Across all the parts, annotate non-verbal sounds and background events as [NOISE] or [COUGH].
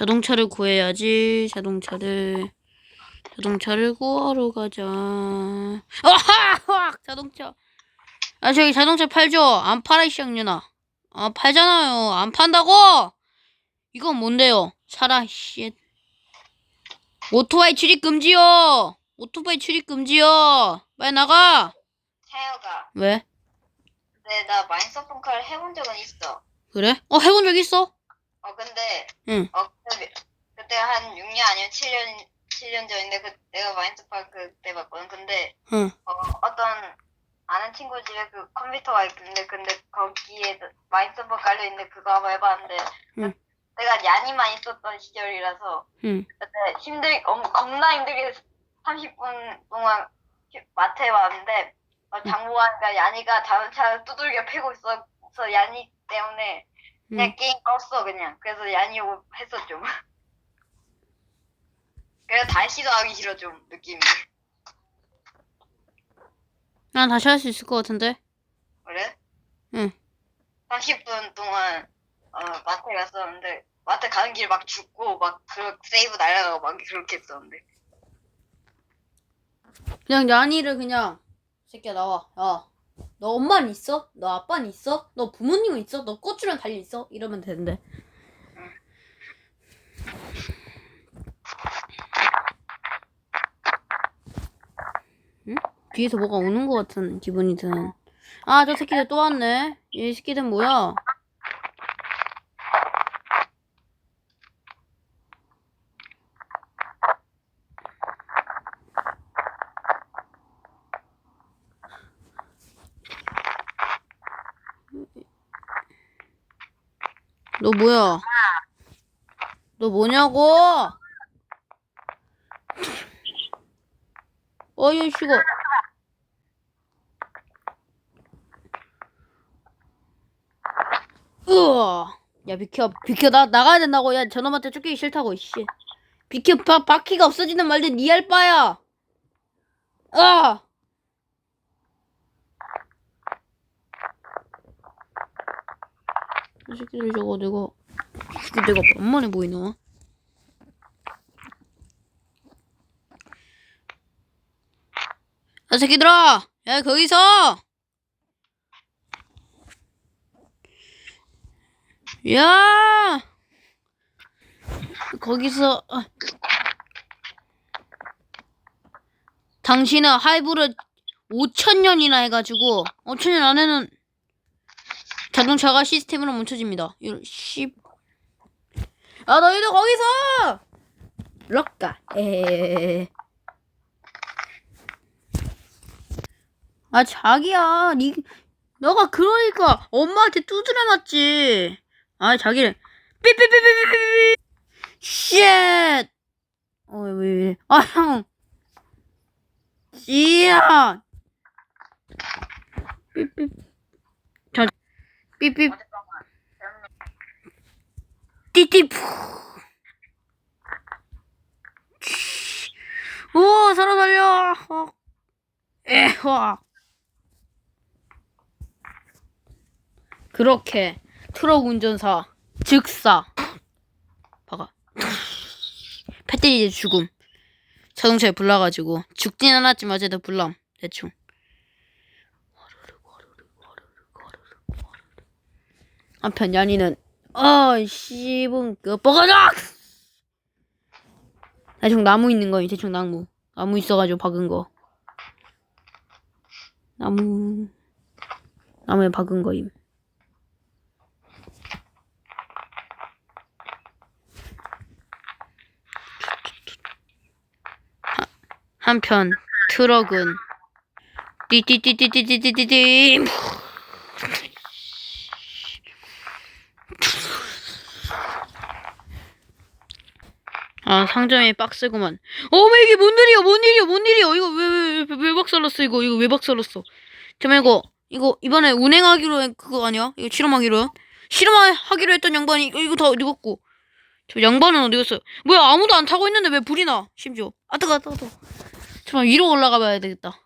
자동차를 구해야지. 자동차를. 자동차를 구하러 가자. 아하! 자동차. 아, 저기 자동차 팔죠? 안 팔아, 이 쌍년아. 아, 팔잖아요. 안 판다고! 이건 뭔데요? 사라, 씨. 오토바이 출입 금지요! 오토바이 출입 금지요! 빨리 나가! 태혁아, 왜? 근데 나 마인서펑카를 해본 적은 있어. 그래? 어, 해본 적 있어? 어, 근데, 응. 어, 그때, 그때 한 6년 아니면 7년, 7년 전인데, 그, 내가 마인서펑카 그때 봤거든. 근데, 응. 어, 어떤, 아는 친구 집에 그 컴퓨터가 있는데, 근데 거기에 마인서펑 깔려 있는데, 그거 한번 해봤는데, 응. 내가 야니만 있었던 시절이라서, 응. 그때 힘들, 엄, 겁나 힘들게 30분 동안 히- 마트에 왔는데, 어, 장보가니까 야니가 자동차를 두들겨 패고 있어서 야니 때문에 그냥 응. 게임 껐어, 그냥. 그래서 야니 오- 했어, 좀. [LAUGHS] 그래서 다시도 하기 싫어, 좀, 느낌이. 난 다시 할 수 있을 것 같은데? 그래? 응. 30분 동안, 어, 마트에 갔었는데, 마트 가는 길 막 죽고, 막, 그, 세이브 날아가고, 막 그렇게 했었는데. 그냥 야니를 그냥 새끼야 나와 야 너 엄마는 있어? 너 아빠는 있어? 너 부모님은 있어? 너 꽃주랑 달려 있어? 이러면 되는데 응? 뒤에서 뭐가 오는 것 같은 기분이 드는 아 저 새끼들 또 왔네 이 새끼들 뭐야 너 뭐야? 너 뭐냐고? 어이 씨가 으아 야 비켜 비켜. 나 나가야 된다고. 야 저놈한테 쫓기기 싫다고 씨. 비켜 바, 바퀴가 없어지는 말든 니할 바야. 아 이 새끼들 저거 내가 이거 내가 만만해 보이나? 야 새끼들아! 야 거기서 야! 거기서 아. 당신은 하이브를 5천년이나 해가지고 5천년 안에는 자동차가 시스템으로 멈춰집니다. 이런 씨. 아 너희들 거기서 럭가. 에. 아 자기야, 니 너가 그러니까 엄마한테 두드려 맞지. 아 자기를 삐삐삐삐삐삐. 쉣. 어왜 왜? 아 형. 씨야. 삐삐. 자 삐삐. 띠띠 푸. 오 살아 살려. 어. 에화. 그렇게 트럭 운전사 즉사 봐가 패트리의 죽음 자동차에 불나가지고 죽진 않았지만 어쨌든 불남 대충 한편 야니는 어 씨붕 그 뻐가작 대충 나무 있는 거임 대충 나무. 나무 있어가지고 박은 거. 나무. 나무에 박은 거임. 하- 한편 트럭은 띠띠띠띠띠띠띠띠 아 상점이 빡세구만. 어머 이게 뭔 일이야? 뭔 일이야? 뭔 일이야? 이거 왜왜왜 왜, 왜 박살났어 이거? 이거 왜 박살났어? 잠깐 이거 이거 이번에 운행하기로 한 그거 아니야? 이거 실험하기로 실험하기로 했던 양반이 이거, 다 어디 갔고? 저 양반은 어디 갔어요? 뭐야 아무도 안 타고 있는데 왜 불이 나? 심지어. 아 뜨거 아 뜨거 뜨거. 잠깐 위로 올라가 봐야 되겠다.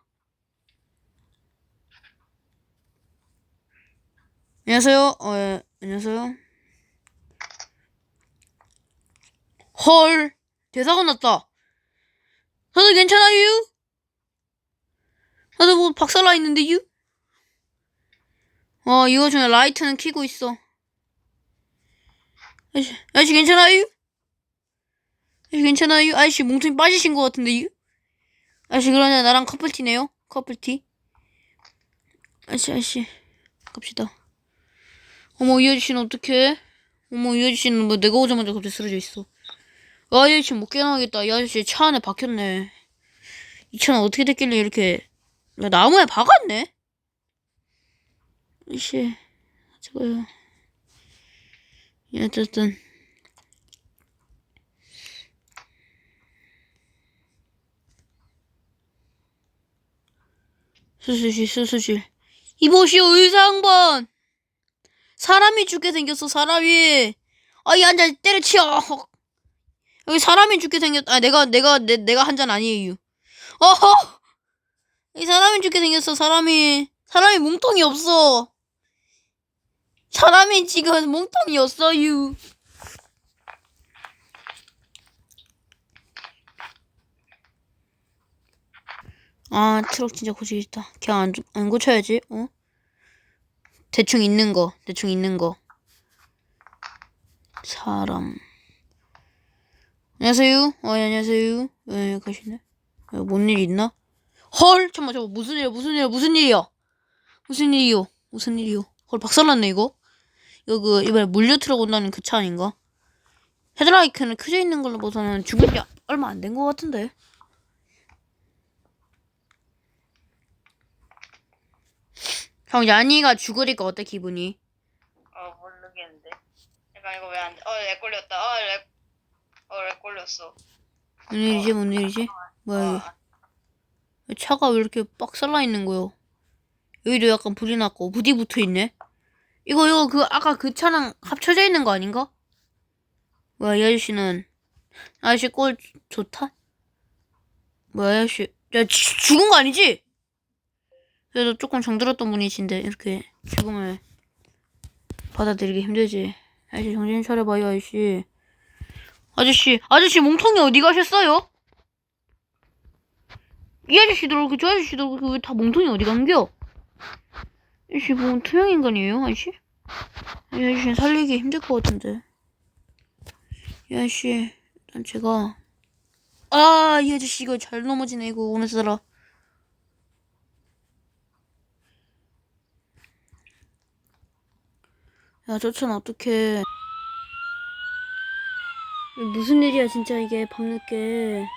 안녕하세요. 어 예, 안녕하세요. 헐 대사가 났다 다들 괜찮아요? 다들 뭐 박살나 있는데요? 어 이거 중에 라이트는 켜고 있어 아저씨, 아저씨 괜찮아요? 아저씨 괜찮아요? 아저씨 몸통이 빠지신 것 같은데요? 아저씨 그러냐 나랑 커플티네요? 커플티 아저씨 아저씨 갑시다 어머 이 아저씨는 어떡해 어머 이 아저씨는 뭐 내가 오자마자 갑자기 쓰러져 있어 아, 이 아저씨 못 깨어나겠다. 이 아저씨 차 안에 박혔네. 이 차는 어떻게 됐길래 이렇게 야, 나무에 박았네? 아저씨 저거요. 예, 어쨌든. 수수실 수수실. 이보시오 의상번 사람이 죽게 생겼어 사람이. 아이 한잔 때려치워 여기 사람이 죽게 생겼 아 내가 내가 내, 내가 한 잔 아니에요. 어허! 이 사람이 죽게 생겼어. 사람이 사람이 몸통이 없어. 사람이 지금 몸통이 없어요. 아 트럭 진짜 고치겠다. 그냥 안, 안 고쳐야지 어? 대충 있는 거 대충 있는 거. 사람 안녕하세요. 어 예, 안녕하세요. 예 가시네. 어, 뭔일 있나? 헐 잠깐만 저거 무슨 일이야? 무슨 일이야? 무슨 일이야? 무슨 일이요? 무슨 일이요? 헐 박살났네 이거. 이거 그 이번에 물류 트럭 온다는 그 차 아닌가? 헤드라이트는 크져 있는 걸로 봐서는 죽은 지 얼마 안 된 것 같은데. 형 야니가 죽으니까 어때 기분이? 어 모르겠는데. 잠깐 이거 왜 안 돼? 어 렉 걸렸다. 어 렉 어렉 걸렸어. 뭔 일이지 뭔 일이지 뭐야 이게 어, 차가 왜 이렇게 빡살나 있는 거요? 여기도 약간 불이 났고 부디 붙어 있네. 이거 이거 그 아까 그 차랑 합쳐져 있는 거 아닌가? 뭐야 이 아저씨는 아저씨 꼴 좋다? 뭐야 이 아저씨 야 지- 죽은 거 아니지? 그래도 조금 정들었던 분이신데 이렇게 죽음을 받아들이기 힘들지. 아저씨 정신 차려봐요 아저씨. 아저씨 아저씨 몸통이 어디 가셨어요? 이 아저씨들 그렇고 저 아저씨들 그렇고 왜 다 몸통이 어디 간겨? 이 아저씨 뭐 투명 인간이에요 아저씨? 이 아저씨는 살리기 힘들 것 같은데 이 아저씨 일단 제가 아 이 아저씨 이거 잘 넘어지네 이거 오늘따라 야 저 차는 어떡해 무슨 일이야 진짜 이게 밤늦게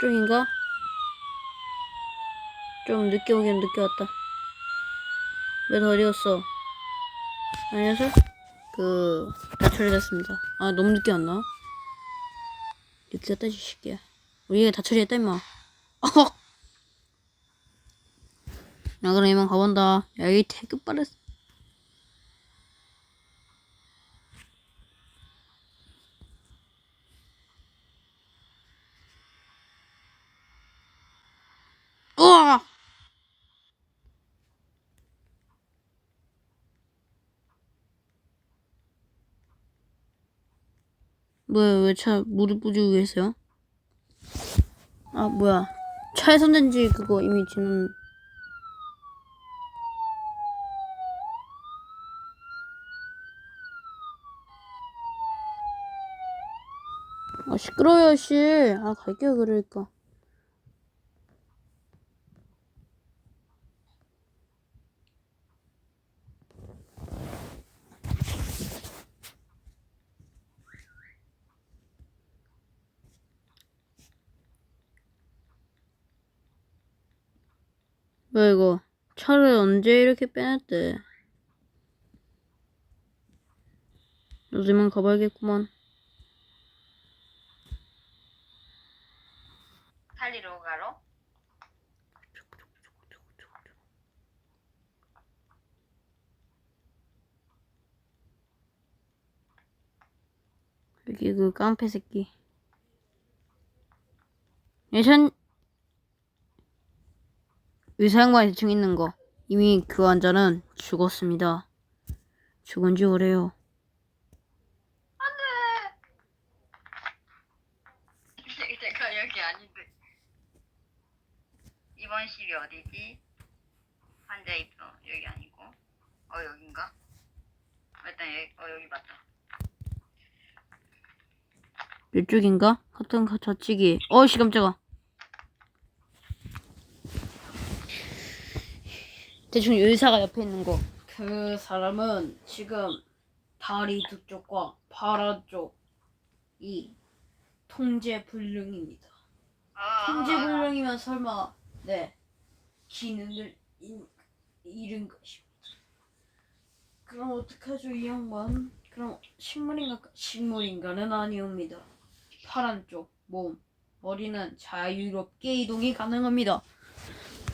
쪽인가? 좀 늦게 오긴 늦게 왔다. 왜더 어디 갔어? 안녕하세요? 그, 다 처리됐습니다. 아, 너무 늦게 왔나? 늦게 이 새끼야. 우리가 다 처리했다, 임마. [LAUGHS] 나 그럼 이만 가본다. 야, 이 태급 빠르 우와! 뭐야, 왜차 물을 뿌리고 계세요? 아, 뭐야. 차에 손댄지 그거 이미 지난. 아, 시끄러워요, 씨. 아, 갈게요, 그러니까. 뭐야, 이거. 차를 언제 이렇게 빼냈대? 이만 가봐야겠구만. 살리러 가러? 여기 그 깡패 새끼. 예전 의사형과 1층 있는 거. 이미 그 환자는 죽었습니다. 죽은 지 오래요. 내가 그 여기 아닌데. 입원실이 어디지? 환자 입원 여기 아니고. 어 여긴가? 일단 여기 어 여기 맞다. 이쪽인가? 같은 저치기. 어씨 깜짝아. 대충 의사가 옆에 있는 거. 그 사람은 지금 다리 두 쪽과 발 한쪽이 통제 불능입니다. 아, 통제 불능이면 설마 네 기능을 잃- 잃은 것입니다. 그럼 어떡하죠 이 양반? 그럼 식물인가 식물인가는 아니옵니다. 파란 쪽 몸, 머리는 자유롭게 이동이 가능합니다.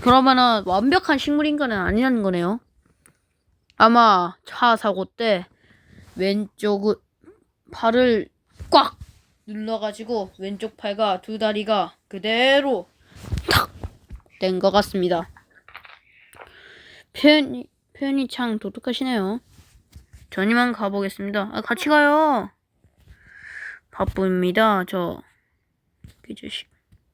그러면은 완벽한 식물 인간은 아니라는 거네요. 아마 차 사고 때 왼쪽 팔을 꽉 눌러가지고 왼쪽 팔과 두 다리가 그대로 탁 된 것 같습니다. 표현이 표현이 참 독특하시네요. 전 이만 가보겠습니다. 아, 같이 가요. 바쁩니다. 저. 이 자식.